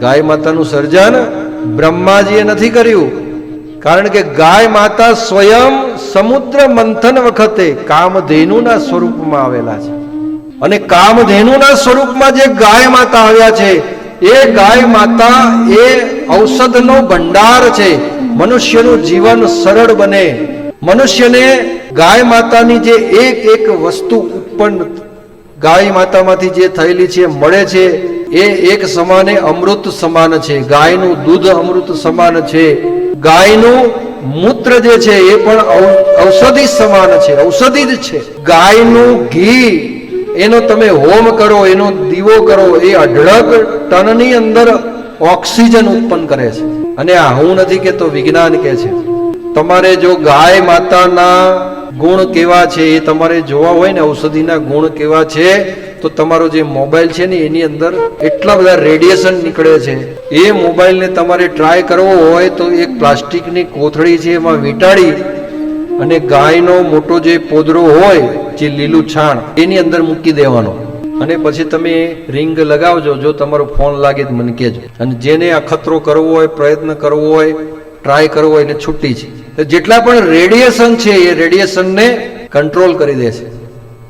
ગાય માતાનું સર્જન બ્રહ્માજીએ નથી કર્યું. કારણ કે ગાય માતા સ્વયં સમુદ્ર મંથન વખતે કામધેનુના સ્વરૂપમાં આવેલા છે. અને કામધેનુના સ્વરૂપમાં જે ગાય માતા આવ્યા છે, એ ગાય માતા એ ઔષધનો ભંડાર છે. મનુષ્યનું જીવન સરળ બને. મનુષ્યને ગાય માતાની જે એક એક વસ્તુ ઉત્પન્ન ગાય માતામાંથી જે થયેલી છે, મળે છે એ એક સમાને અમૃત સમાન છે. ગાયનું દૂધ અમૃત સમાન છે. ગાયનું મૂત્ર જે છે એ પણ ઔષધિ સમાન છે. ઔષધિ જ છે. ગાયનું ઘી, એનો તમે હોમ કરો, એનો દીવો કરો, એ અઢળક ટનની અંદર ઓક્સિજન ઉત્પન્ન કરે છે. અને આ હું નથી કહેતો વિજ્ઞાન કહે છે. તમારે જો ગાય માતાના ગુણ કેવા છે એ તમારે જોવા હોય ને, ઔષધિના ગુણ કેવા છે તો તમારો જે મોબાઈલ છે ને એની અંદર એટલા બધા રેડિયેશન નીકળે છે. એ મોબાઈલને તમારે ટ્રાય કરવો હોય તો એક પ્લાસ્ટિકની કોથળી છે એમાં વીંટાળી અને ગાયનો મોટો જે પોદરો હોય, જે લીલું છાણ, એની અંદર મૂકી દેવાનો. અને પછી તમે રિંગ લગાવજો, જો તમારો ફોન લાગે તો મને કહેજો. અને જેને અખતરો કરવો હોય, પ્રયત્ન કરવો હોય, ટ્રાય કરવો હોય, એને છૂટી છે. જેટલા પણ રેડિયેશન છે, એ રેડિયેશનને કંટ્રોલ કરી દે છે